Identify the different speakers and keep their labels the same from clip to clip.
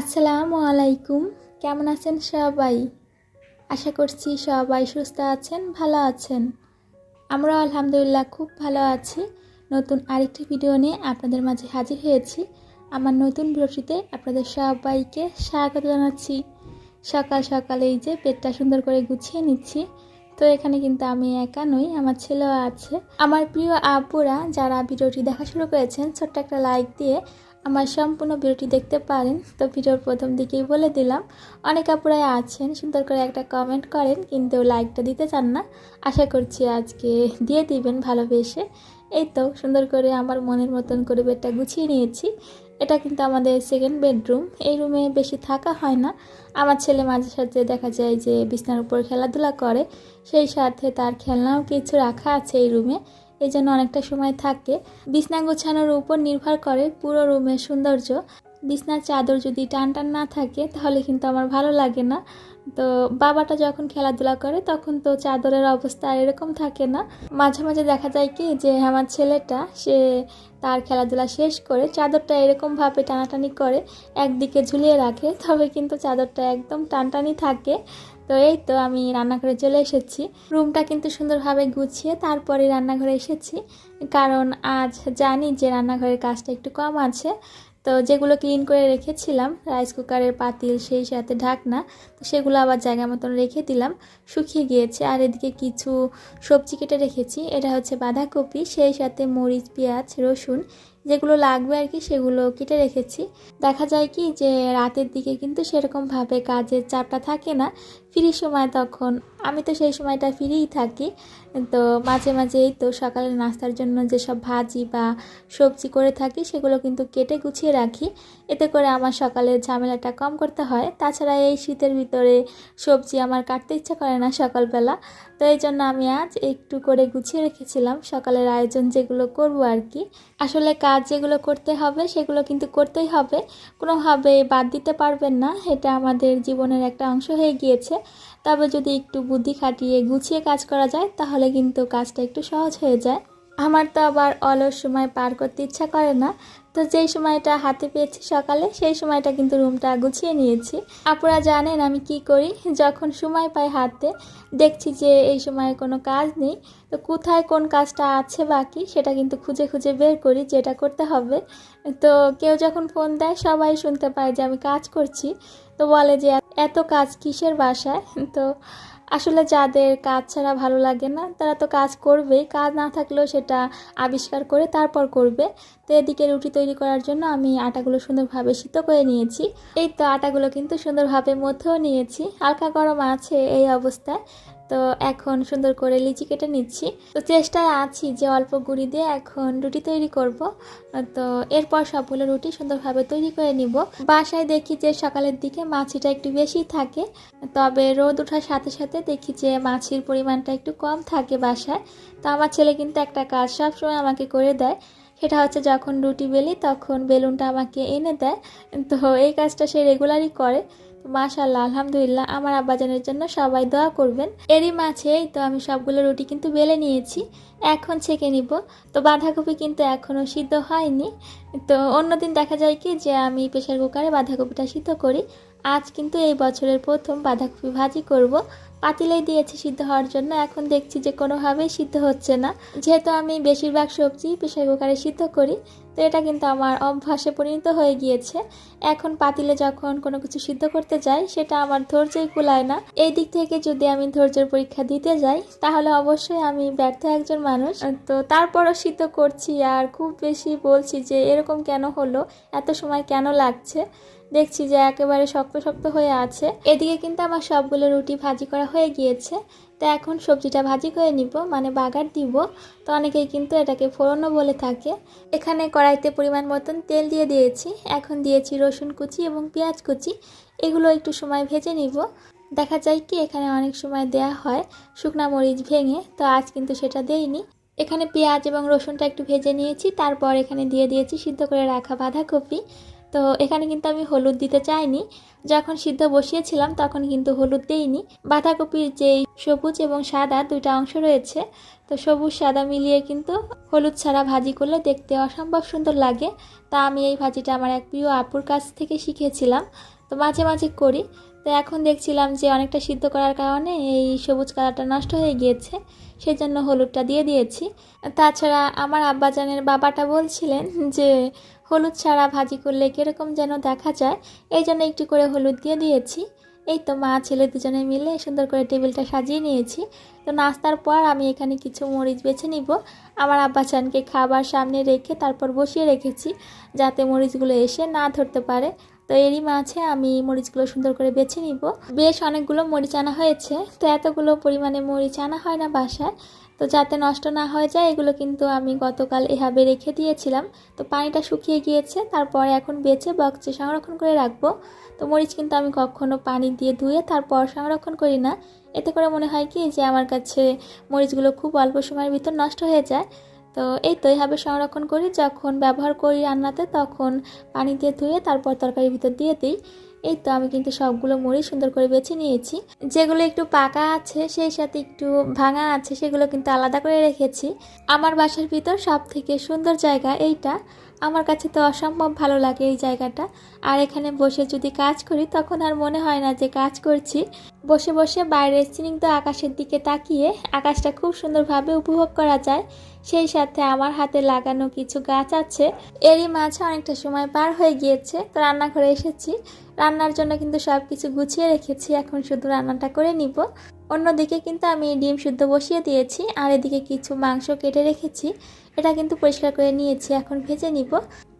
Speaker 1: আসসালামু আলাইকুম। কেমন আছেন সবাই? আশা করছি সবাই সুস্থ আছেন, ভালো আছেন। আমরা আলহামদুলিল্লাহ খুব ভালো আছি। নতুন আরেকটি ভিডিও নিয়ে আপনাদের মাঝে হাজির হয়েছি। আমার নতুন ভিডিওটিতে আপনাদের সবাইকে স্বাগত জানাচ্ছি। সকাল সকালে এই যে পেটটা সুন্দর করে গুছিয়ে নিচ্ছি। তো এখানে কিন্তু আমি একা নই, আমার ছেলেও আছে। আমার প্রিয় আব্বুরা যারা ভিডিওটি দেখা শুরু করেছেন, ছোট্ট একটা লাইক দিয়ে আমার সম্পূর্ণ ভিডিওটি দেখতে পারেন। তো ভিডিওর প্রথম দিকেই বলে দিলাম, অনেক আপুরাই আছেন, সুন্দর করে একটা কমেন্ট করেন, কিন্তু লাইকটা দিতে চান না। আশা করছি আজকে দিয়ে দিবেন ভালোবেসে। এই তো, সুন্দর করে আমার মনের মতন করে বেডটা গুছিয়ে নিয়েছি। এটা কিন্তু আমাদের সেকেন্ড বেডরুম এই রুমে বেশি থাকা হয় না। আমার ছেলে মাঝে সাঝে দেখা যায় যে বিছনার উপর খেলাধুলা করে, সেই সাথে তার খেলনাও কিছু রাখা আছে এই রুমে এই জন্য অনেকটা সময় থাকে। বিছনা গোছানোর উপর নির্ভর করে পুরো রুমের সৌন্দর্য। বিছনার চাদর যদি টান টান না থাকে, তাহলে কিন্তু আমার ভালো লাগে না। তো বাবাটা যখন খেলাধুলা করে, তখন তো চাদরের অবস্থা এরকম থাকে না। মাঝে মাঝে দেখা যায় কি যে, আমার ছেলেটা, সে তার খেলাধুলা শেষ করে চাদরটা এরকমভাবে টানাটানি করে, একদিকে ঝুলিয়ে রাখে, তবে কিন্তু চাদরটা একদম টানটানি থাকে। তো এই তো আমি রান্নাঘরে চলে এসেছি। রুমটা কিন্তু সুন্দরভাবে গুছিয়ে তারপরে রান্নাঘরে এসেছি। কারণ আজ জানি যে রান্নাঘরের কাজটা একটু কম আছে। তো যেগুলো ক্লিন করে রেখেছিলাম রাইস কুকারের পাতিল, সেই সাথে ঢাকনা, তো সেগুলো আবার জায়গা মতন রেখে দিলাম। শুকিয়ে গিয়েছে। আর এদিকে কিছু সবজি কেটে রেখেছি। এটা হচ্ছে বাঁধাকপি, সেই সাথে মরিচ, পেঁয়াজ, রসুন, যেগুলো লাগবে আর কি, সেগুলো কেটে রেখেছি। দেখা যায় কি যে রাতের দিকে কিন্তু সেরকমভাবে কাজের চাপটা থাকে না। ফ্রি সময় তখন, আমি তো সেই সময়টা ফ্রিই থাকি। তো মাঝে মাঝেই তো সকালের নাস্তার জন্য যেসব ভাজি বা সবজি করে থাকি, সেগুলো কিন্তু কেটে গুছিয়ে রাখি। এতে করে আমার সকালের ঝামেলাটা কম করতে হয়। তাছাড়া এই শীতের ভিতরে সবজি আমার কাটতে ইচ্ছা করে না সকালবেলা। তো এই জন্য আমি আজ একটু করে গুছিয়ে রেখেছিলাম সকালের আয়োজন যেগুলো করব আর কি। আসলে কাজ যেগুলো করতে হবে, সেগুলো কিন্তু করতেই হবে। কোনোভাবে বাদ দিতে পারবেন না, এটা আমাদের জীবনের একটা অংশ হয়ে গিয়েছে। তবে যদি একটু বুদ্ধি খাটিয়ে গুছিয়ে কাজ করা যায়, তাহলে কিন্তু কাজটা একটু সহজ হয়ে যায়। আমার তো আবার অলস সময় পার করতে ইচ্ছা করে না। তো যেই সময়টা হাতে পেয়েছি সকালে, সেই সময়টা কিন্তু রুমটা গুছিয়ে নিয়েছি। আপুরা জানেন আমি কি করি? যখন সময় পাই হাতে, দেখছি যে এই সময় কোনো কাজ নেই, তো কোথায় কোন কাজটা আছে বাকি, সেটা কিন্তু খুঁজে খুঁজে বের করি যেটা করতে হবে। তো কেউ যখন ফোন দেয়, সবাই শুনতে পায় যে আমি কাজ করছি। তো বলে যে এত কাজ কিসের বাসায়? তো আসলে যাদের কাজ ছাড়া ভালো লাগে না, তারা তো কাজ করবে কাজ না থাকলেও সেটা আবিষ্কার করে তারপর করবে। তো এদিকে রুটি তৈরি করার জন্য আমি আটাগুলো সুন্দরভাবে সিদ্ধ করে নিয়েছি। এই তো আটাগুলো কিন্তু সুন্দরভাবে মধ্যেও নিয়েছি। হালকা গরম আছে এই অবস্থায়। তো এখন সুন্দর করে লিচি কেটে নিচ্ছি। তো চেষ্টায় আছি যে অল্প গুঁড়ি দিয়ে এখন রুটি তৈরি করব। তো এরপর সবগুলো রুটি সুন্দরভাবে তৈরি করে নিব। বাসায় দেখি যে সকালের দিকে মাছিটা একটু বেশি থাকে। তবে রোদ ওঠার সাথে সাথে দেখি যে মাছির পরিমাণটা একটু কম থাকে বাসায়। তো আমার ছেলে কিন্তু একটা কাজ সবসময় আমাকে করে দেয়। সেটা হচ্ছে যখন রুটি বেলি, তখন বেলুনটা আমাকে এনে দেয়। তো এই কাজটা সে রেগুলারই করে। মাশাল্লাহ আলহামদুলিল্লাহ, আমার আব্বাজানের জন্য সবাই দোয়া করবেন। এরই মাঝেই তো আমি সবগুলো রুটি কিন্তু বেলে নিয়েছি। এখন ছেঁকে নিব। তো বাঁধাকপি কিন্তু এখনও সিদ্ধ হয়নি। তো অন্যদিন দেখা যায় কি যে আমি প্রেশার কুকারে বাঁধাকপিটা সিদ্ধ করি। আজ কিন্তু এই বছরের প্রথম বাঁধাকপি ভাজি করব। পাতিলেই দিয়েছি সিদ্ধ হওয়ার জন্য। এখন দেখছি যে কোনোভাবেই সিদ্ধ হচ্ছে না। যেহেতু আমি বেশিরভাগ সবজি প্রেশার কুকারে সিদ্ধ করি, তো এটা কিন্তু আমার অভ্যাসে পরিণত হয়ে গিয়েছে। এখন পাতিলে যখন কোনো কিছু সিদ্ধ করতে যাই, সেটা আমার ধৈর্যই কুলায় না। এই দিক থেকে যদি আমি ধৈর্যের পরীক্ষা দিতে যাই, তাহলে অবশ্যই আমি ব্যর্থ একজন মানুষ। তো তারপরও সিদ্ধ করছি আর খুব বেশি বলছি যে এরকম কেন হলো, এত সময় কেন লাগছে? দেখছি যে একেবারে শক্ত শক্ত হয়ে আছে। এদিকে কিন্তু আমার সবগুলো রুটি ভাজি করা হয়ে গিয়েছে। তো এখন সবজিটা ভাজি করে নিব মানে বাগার দিব। তো অনেকেই কিন্তু এটাকে ফোড়নও বলে থাকে। এখানে কড়াইতে পরিমাণ মতন তেল দিয়ে দিয়েছি। এখন দিয়েছি রসুন কুচি এবং পেঁয়াজ কুচি। এগুলো একটু সময় ভেজে নিব। দেখা যায় কি, এখানে অনেক সময় দেয়া হয় শুকনা মরিচ ভেঙে, তো আজ কিন্তু সেটা দেইনি। এখানে পেঁয়াজ এবং রসুনটা একটু ভেজে নিয়েছি। তারপর এখানে দিয়ে দিয়েছি সিদ্ধ করে রাখা বাঁধাকপি। তো এখানে কিন্তু আমি হলুদ দিতে চাইনি। যখন সিদ্ধ বসিয়েছিলাম তখন কিন্তু হলুদ দেইনি। বাঁধাকপির যে সবুজ এবং সাদা দুইটা অংশ রয়েছে, তো সবুজ সাদা মিলিয়ে কিন্তু হলুদ ছাড়া ভাজি করলে দেখতে অসম্ভব সুন্দর লাগে। তা আমি এই ভাজিটা আমার এক প্রিয় আপুর কাছ থেকে শিখেছিলাম। তো মাঝে মাঝে করি। তো এখন দেখছিলাম যে অনেকটা সিদ্ধ করার কারণে এই সবুজ কালারটা নষ্ট হয়ে গিয়েছে সেই জন্য হলুদটা দিয়ে দিয়েছি। তাছাড়া আমার আব্বাজানের বাবাটা বলছিলেন যে হলুদ ছাড়া ভাজি করলে কীরকম যেন দেখা যায়, এই জন্য একটু করে হলুদ দিয়ে দিয়েছি। এই তো মা, ছেলে দুজনে মিলে সুন্দর করে টেবিলটা সাজিয়ে নিয়েছি। তো নাস্তার পর আমি এখানে কিছু মরিচ বেছে নিব। আমার আব্বাচানকে খাবার সামনে রেখে তারপর বসিয়ে রেখেছি, যাতে মরিচগুলো এসে না ধরতে পারে। তো এরই মাঝে আমি মরিচগুলো সুন্দর করে বেছে নিব। বেশ অনেকগুলো মরিচ আনা হয়েছে। তো এতগুলো পরিমাণে মরিচ আনা হয় না বাসায়। তো যাতে নষ্ট না হয়ে যায়, এগুলো কিন্তু আমি গতকাল এভাবে রেখে দিয়েছিলাম। তো পানিটা শুকিয়ে গিয়েছে, তারপরে এখন বেছে বক্সে সংরক্ষণ করে রাখব। তো মরিচ কিন্তু আমি কখনো পানি দিয়ে ধুয়ে তারপর সংরক্ষণ করি না। এতে করে মনে হয় কি যে আমার কাছে মরিচগুলো খুব অল্প সময়ের ভিতর নষ্ট হয়ে যায়। তো এই তো এইভাবে সংরক্ষণ করি, যখন ব্যবহার করি রান্নাতে তখন পানি দিয়ে ধুয়ে তারপর তরকারির ভিতর দিয়ে দিই। এই তো আমি কিন্তু সবগুলো মুড়ি সুন্দর করে বেছে নিয়েছি। যেগুলো একটু পাকা আছে, সেই সাথে একটু ভাঙা আছে, সেগুলো কিন্তু আলাদা করে রেখেছি। আমার বাসার ভিতর সব থেকে সুন্দর জায়গা এইটা। আমার কাছে তো অসম্ভব ভালো লাগে এই জায়গাটা। আর এখানে বসে যদি কাজ করি, তখন আর মনে হয় না যে কাজ করছি। বসে বসে বাইরের স্নিগ্ধ আকাশের দিকে তাকিয়ে আকাশটা খুব সুন্দরভাবে উপভোগ করা যায়। সেই সাথে আমার হাতে লাগানো কিছু গাছ আছে। এরই মাঝে অনেকটা সময় পার হয়ে গিয়েছে, তো রান্নাঘরে এসেছি। রান্নার জন্য কিন্তু সব কিছু গুছিয়ে রেখেছি, এখন শুধু রান্নাটা করে নিব। অন্যদিকে কিন্তু আমি ডিম শুদ্ধ বসিয়ে দিয়েছি, আর এদিকে কিছু মাংস কেটে রেখেছি। এটা কিন্তু পরিষ্কার করে নিয়েছি, এখন ভেজে নিব।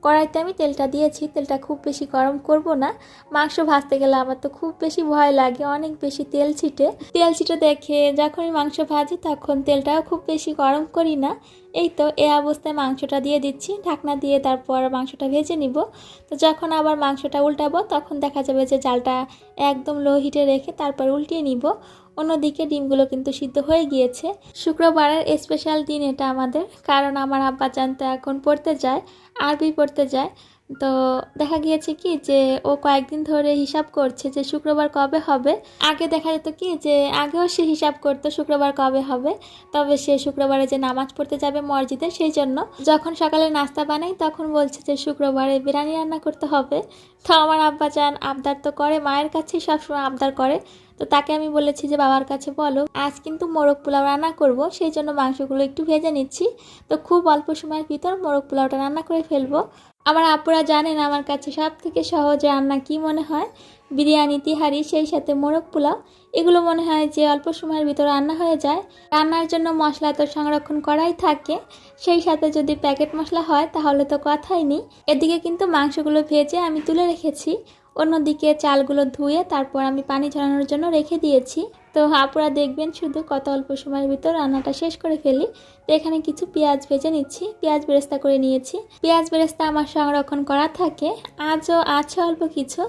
Speaker 1: কড়াইতে আমি তেলটা দিয়েছি, তেলটা খুব বেশি গরম করব না। মাংস ভাজতে গেলে আমার তো খুব বেশি ভয় লাগে, অনেক বেশি তেল ছিটে। তেল ছিটে দেখে যখনই মাংস ভাজি তখন তেলটাও খুব বেশি গরম করি না। এই তো, এ অবস্থায় মাংসটা দিয়ে দিচ্ছি, ঢাকনা দিয়ে তারপর মাংসটা ভেজে নিব। তো যখন আবার মাংসটা উল্টাবো, তখন দেখা যাবে যে জালটা একদম লো হিটে রেখে তারপর উল্টিয়ে নিব। অন্যদিকে ডিমগুলো কিন্তু সিদ্ধ হয়ে গিয়েছে। শুক্রবারের স্পেশাল দিন এটা আমাদের, কারণ আমার আব্বা জানতো এখন পড়তে যায়। আরবি পড়তে যায়। তো দেখা গিয়েছে কি যে, ও কয়েকদিন ধরে হিসাব করছে যে শুক্রবার কবে হবে। আগে দেখা যেত কি যে, আগেও সে হিসাব করতো শুক্রবার কবে হবে। তবে সে শুক্রবারে যে নামাজ পড়তে যাবে মসজিদে, সেই জন্য যখন সকালে নাস্তা বানাই, তখন বলছে যে শুক্রবারে বিরিয়ানি রান্না করতে হবে। তো আমার আব্বা চান আবদার তো করে, মায়ের কাছেই সবসময় আবদার করে। তো তাকে আমি বলেছি যে, বাবার কাছে বলো, আজ কিন্তু মোরগ পোলাও রান্না করব, সেই জন্য মাংসগুলো একটু ভেজে নিচ্ছি। তো খুব অল্প সময়ের ভিতর মোরগ পোলাওটা রান্না করে ফেলব। আমার আপুরা জানেন আমার কাছে সব থেকে সহজ রান্না কি মনে হয়? বিরিয়ানি, তিহারি, সেই সাথে মোরগ পোলাও। এগুলো মনে হয় যে, অল্প সময়ের ভিতর রান্না হয়ে যায়। রান্নার জন্য মশলা তো সংরক্ষণ করাই থাকে। সেই সাথে যদি প্যাকেট মশলা হয়, তাহলে তো কথাই নেই। এদিকে কিন্তু মাংসগুলো ভেজে আমি তুলে রেখেছি। অন্যদিকে চালগুলো ধুয়ে তারপর আমি পানি ঝরানোর জন্য রেখে দিয়েছি। তো আপুরা দেখবেন শুধু কত অল্প সময়ের ভিতর রান্নাটা শেষ করে ফেলি। তো এখানে কিছু পেঁয়াজ ভেজে নিচ্ছি। পেঁয়াজ বেরেস্তা করে নিয়েছি। পেঁয়াজ বেরেস্তা আমার সংরক্ষণ করা থাকে। আজও আছে অল্প কিছু,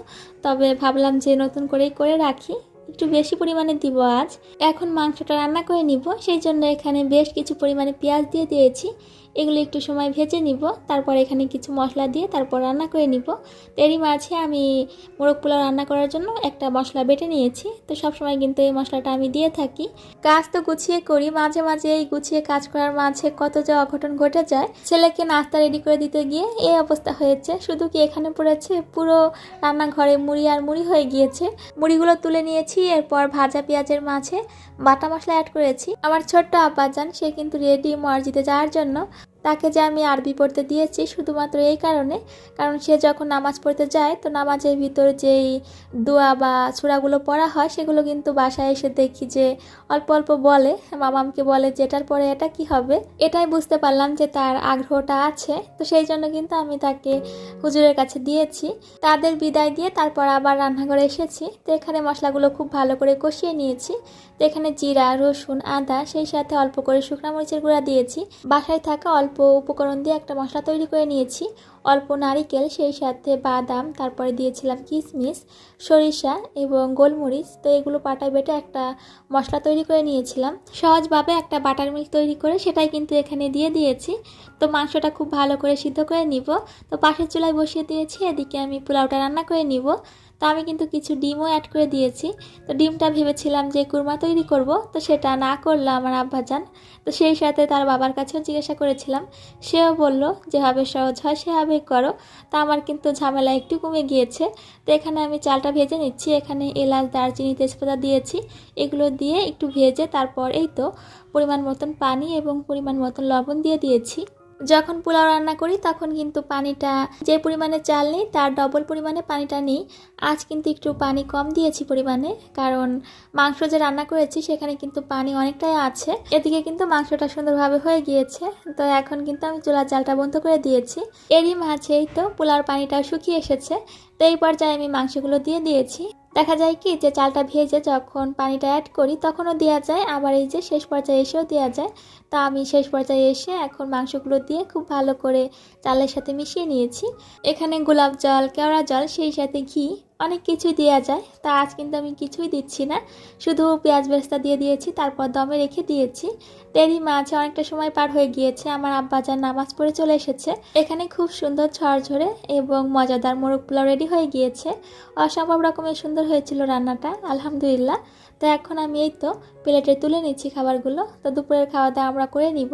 Speaker 1: তবে ভাবলাম যে নতুন করেই করে রাখি। একটু বেশি পরিমাণে দিব আজ। এখন মাংসটা রান্না করে নিব। সেই জন্য এখানে বেশ কিছু পরিমাণে পেঁয়াজ দিয়ে দিয়েছি। এগুলো একটু সময় ভেজে নিব। তারপর এখানে কিছু মশলা দিয়ে তারপর রান্না করে নিব। এরই মাঝে আমি মোরগ পোলাও রান্না করার জন্য একটা মশলা বেটে নিয়েছি। তো সব সময় কিন্তু এই মশলাটা আমি দিয়ে থাকি। কাজ তো গুছিয়ে করি। মাঝে মাঝে এই গুছিয়ে কাজ করার মাঝে কত যে অঘটন ঘটে যায়, ছেলেকে নাস্তা রেডি করে দিতে গিয়ে এই অবস্থা হয়েছে। শুধু কি এখানে পড়েছে? পুরো রান্নাঘরে মুড়ি আর মুড়ি হয়ে গিয়েছে। মুড়িগুলো তুলে নিয়েছি। এরপর ভাজা পেঁয়াজের মাঝে বাটা মশলা অ্যাড করেছি। আমার ছোট্ট আব্বাজান, সে কিন্তু রেডি মসজিদে যাওয়ার জন্য তাকে যে আমি আরবি পড়তে দিয়েছি শুধুমাত্র এই কারণে, কারণ সে যখন নামাজ পড়তে যায়, তো নামাজের ভিতর যেই দোয়া বা সুরাগুলো পড়া হয়, সেগুলো কিন্তু বাসায় এসে দেখি যে অল্প অল্প বলে, মামামকে বলে যে, এটার পরে এটা কি হবে? এটাই বুঝতে পারলাম যে তার আগ্রহটা আছে, তো সেই জন্য কিন্তু আমি তাকে হুজুরের কাছে দিয়েছি। তাদের বিদায় দিয়ে তারপর আবার রান্নাঘরে এসেছি, তো এখানে মশলাগুলো খুব ভালো করে কষিয়ে নিয়েছি। তো এখানে জিরা, রসুন, আদা, সেই সাথে অল্প করে শুকনো মরিচের গুঁড়া দিয়েছি। বাসায় থাকা অল্প অল্প উপকরণ দিয়ে একটা মশলা তৈরি করে নিয়েছি। অল্প নারিকেল, সেই সাথে বাদাম, তারপরে দিয়েছিলাম কিশমিশ সরিষা এবং গোলমরিচ। তো এগুলো পাটায় বেটে একটা মশলা তৈরি করে নিয়েছিলাম। সহজভাবে একটা বাটার মিল্ক তৈরি করে সেটাই কিন্তু এখানে দিয়ে দিয়েছি। তো মাংসটা খুব ভালো করে সিদ্ধ করে নিব। তো পাশের চুলায় বসিয়ে দিয়েছি, এদিকে আমি পোলাওটা রান্না করে নিব। তো আমি কিন্তু কিছু ডিমও অ্যাড করে দিয়েছি। তো ডিমটা ভেবেছিলাম যে কুরমা তৈরি করব, তো সেটা না করল আমার আব্বাজান। তো সেই সাথে তার বাবার কাছেও জিজ্ঞাসা করেছিলাম। সেও বলল, যেভাবে সহজ হয় সেভাবে করো। তা আমার কিন্তু ঝামেলা একটু কমে গিয়েছে। তো এখানে আমি চালটা ভেজে নিচ্ছি। এখানে এলাচ, দারচিনি, তেজপাতা দিয়েছি। এগুলো দিয়ে একটু ভেজে তারপর এই তো পরিমাণ মতন পানি এবং পরিমাণ মতন লবণ দিয়ে দিয়েছি। যখন পোলাও রান্না করি, তখন কিন্তু পানিটা যে পরিমাণে চাল নিই, তার ডবল পরিমাণে পানিটা নিই। আজ কিন্তু একটু পানি কম দিয়েছি পরিমাণে, কারণ মাংস যে রান্না করেছি, সেখানে কিন্তু পানি অনেকটাই আছে। এদিকে কিন্তু মাংসটা সুন্দরভাবে হয়ে গিয়েছে। তো এখন কিন্তু আমি চুলার জালটা বন্ধ করে দিয়েছি। এরই মাঝেই তো পোলাওর পানিটা শুকিয়ে এসেছে। তো এই পর্যায়ে আমি মাংসগুলো দিয়ে দিয়েছি। দেখা যায় কি যে চালটা ভেজে যখন পানিটা অ্যাড করি তখনও দেওয়া যায়, আবার এই যে শেষ পর্যায়ে এসেও দেওয়া যায়। তা আমি শেষ পর্যায়ে এসে এখন মাংসগুলো দিয়ে খুব ভালো করে চালের সাথে মিশিয়ে নিয়েছি। এখানে গোলাপ জল, কেওড়া জল, সেই সাথে ঘি অনেক কিছুই দেওয়া যায়, তা আজ কিন্তু আমি কিছুই দিচ্ছি না। শুধু পেঁয়াজ বেস্তা দিয়ে দিয়েছি, তারপর দমে রেখে দিয়েছি। তেরি মাঝে অনেকটা সময় পার হয়ে গিয়েছে, আমার আব্বাজান নামাজ পড়ে চলে এসেছে। এখানে খুব সুন্দর ঝরঝরে এবং মজাদার মোরগ পোলাও রেডি হয়ে গিয়েছে। অসম্ভব রকমের সুন্দর হয়েছিল রান্নাটা, আলহামদুলিল্লাহ। তো এখন আমি এই তো প্লেটে তুলে নিচ্ছি খাবারগুলো। তো দুপুরের খাওয়া দাওয়া আমরা করে নিব।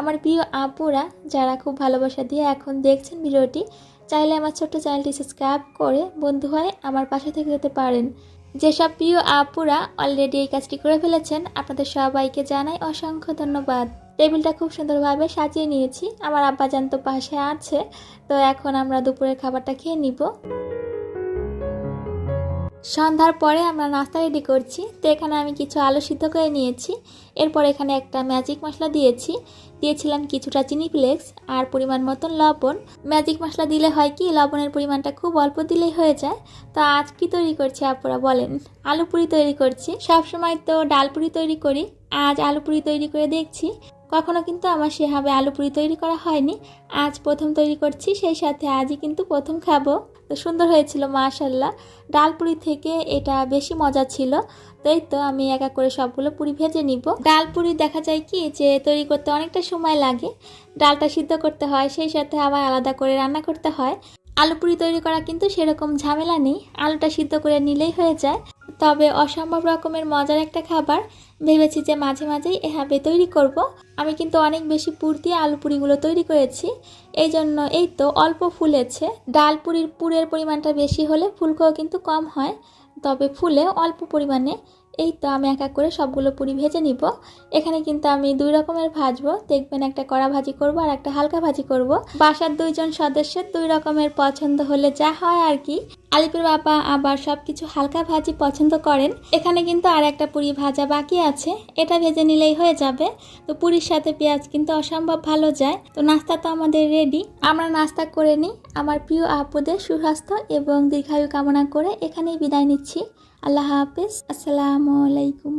Speaker 1: আমার প্রিয় আপুরা, যারা খুব ভালোবাসা দিয়ে এখন দেখছেন ভিডিওটি চাইলে আমার ছোট্ট চ্যানেলটি সাবস্ক্রাইব করে বন্ধু হয় আমার পাশে থেকে যেতে পারেন। যেসব প্রিয় আপুরা অলরেডি এই কাজটি করে ফেলেছেন, আপনাদের সবাইকে জানাই অসংখ্য ধন্যবাদ। টেবিলটা খুব সুন্দরভাবে সাজিয়ে নিয়েছি। আমার আব্বাজান তো পাশে আছে, তো এখন আমরা দুপুরের খাবারটা খেয়ে নিব। সন্ধ্যার পরে আমরা নাস্তা রেডি করছি। তো এখানে আমি কিছু আলু সিদ্ধ করে নিয়েছি। এরপর এখানে একটা ম্যাজিক মশলা দিয়েছি। দিয়েছিলাম কিছুটা চিনি ফ্লেক্স আর পরিমাণ মতন লবণ। ম্যাজিক মশলা দিলে হয় কি, লবণের পরিমাণটা খুব অল্প দিলেই হয়ে যায়। তো আজ কি তৈরি করছি আপনারা বলেন। আলু পুরি তৈরি করছি। সবসময় তো ডাল পুরি তৈরি করি। আজ আলু পুরি তৈরি করে দেখছি। কখনো কিন্তু আমার সেভাবে আলু পুরি তৈরি করা হয়নি। আজ প্রথম তৈরি করছি, সেই সাথে আজই কিন্তু প্রথম খাব। তো সুন্দর হয়েছিল মাশাল্লাহ ডাল পুরি থেকে এটা বেশি মজা ছিল। তাই তো আমি একা করে সবগুলো পুরি ভেজে নিব। ডাল পুরি দেখা যায় কি যে তৈরি করতে অনেকটা সময় লাগে। ডালটা সিদ্ধ করতে হয়, সেই সাথে আবার আলাদা করে রান্না করতে হয়। আলু পুরি তৈরি করা কিন্তু সেরকম ঝামেলা নেই। আলুটা সিদ্ধ করে নিলেই হয়ে যায়। তবে অসম্ভব রকমের মজার একটা খাবার ভেবেছি যে মাঝে মাঝেই এভাবে তৈরি করব। আমি কিন্তু অনেক বেশি পুর দিয়ে আলু পুরিগুলো তৈরি করেছি। এই জন্য এই তো অল্প ফুলেছে। ডাল পুরির পুরের পরিমাণটা বেশি হলে ফুলকোও কিন্তু কম হয়। তবে ফুলে অল্প পরিমাণে। এই তো আমি এক এক করে সবগুলো পুরি ভেজে নিব। এখানে কিন্তু আমি দুই রকমের ভাজবো। দেখবেন একটা কড়া ভাজি করব আর একটা হালকা ভাজি করব। বাসার দুইজন সদস্যের দুই রকমের পছন্দ হলে যা হয় আর কি। আলিপুর বাবা আবার সব কিছু হালকা ভাজি পছন্দ করেন। এখানে কিন্তু আর একটা পুরি ভাজা বাকি আছে। এটা ভেজে নিলেই হয়ে যাবে। তো পুরির সাথে পেঁয়াজ কিন্তু অসম্ভব ভালো যায়। তো নাস্তা তো আমাদের রেডি আমরা নাস্তা করে নিই। আমার প্রিয় আপুদের সুস্বাস্থ্য এবং দীর্ঘায়ু কামনা করে এখানেই বিদায় নিচ্ছি। আল্লাহ হাফিজ। আসসালামু আলাইকুম।